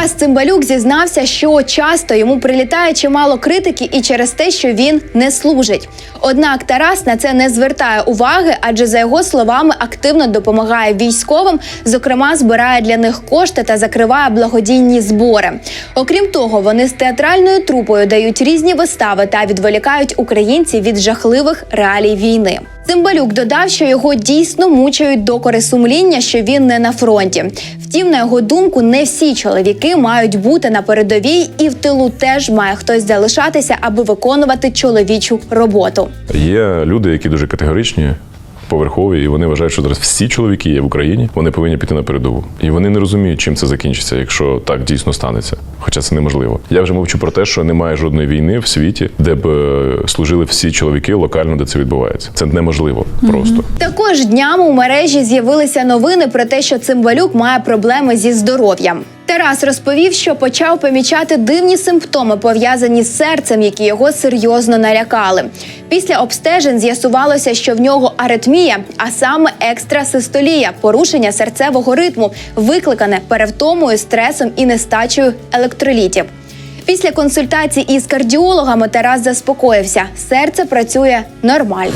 Тарас Цимбалюк зізнався, що часто йому прилітає чимало критики і через те, що він не служить. Однак Тарас на це не звертає уваги, адже за його словами активно допомагає військовим, зокрема збирає для них кошти та закриває благодійні збори. Окрім того, вони з театральною трупою дають різні вистави та відволікають українців від жахливих реалій війни. Цимбалюк додав, що його дійсно мучають докори сумління, що він не на фронті. Втім, на його думку, не всі чоловіки мають бути на передовій, і в тилу теж має хтось залишатися, аби виконувати чоловічу роботу. Є люди, які дуже категоричні. Поверхові, і вони вважають, що зараз всі чоловіки є в Україні, вони повинні піти на передову. І вони не розуміють, чим це закінчиться, якщо так дійсно станеться. Хоча це неможливо. Я вже мовчу про те, що немає жодної війни в світі, де б е, служили всі чоловіки локально, де це відбувається. Це неможливо просто. Також днями у мережі з'явилися новини про те, що Цимбалюк має проблеми зі здоров'ям. Тарас розповів, що почав помічати дивні симптоми, пов'язані з серцем, які його серйозно налякали. Після обстежень з'ясувалося, що в нього аритмія, а саме екстрасистолія, порушення серцевого ритму, викликане перевтомою, стресом і нестачею електролітів. Після консультацій із кардіологами Тарас заспокоївся, серце працює нормально.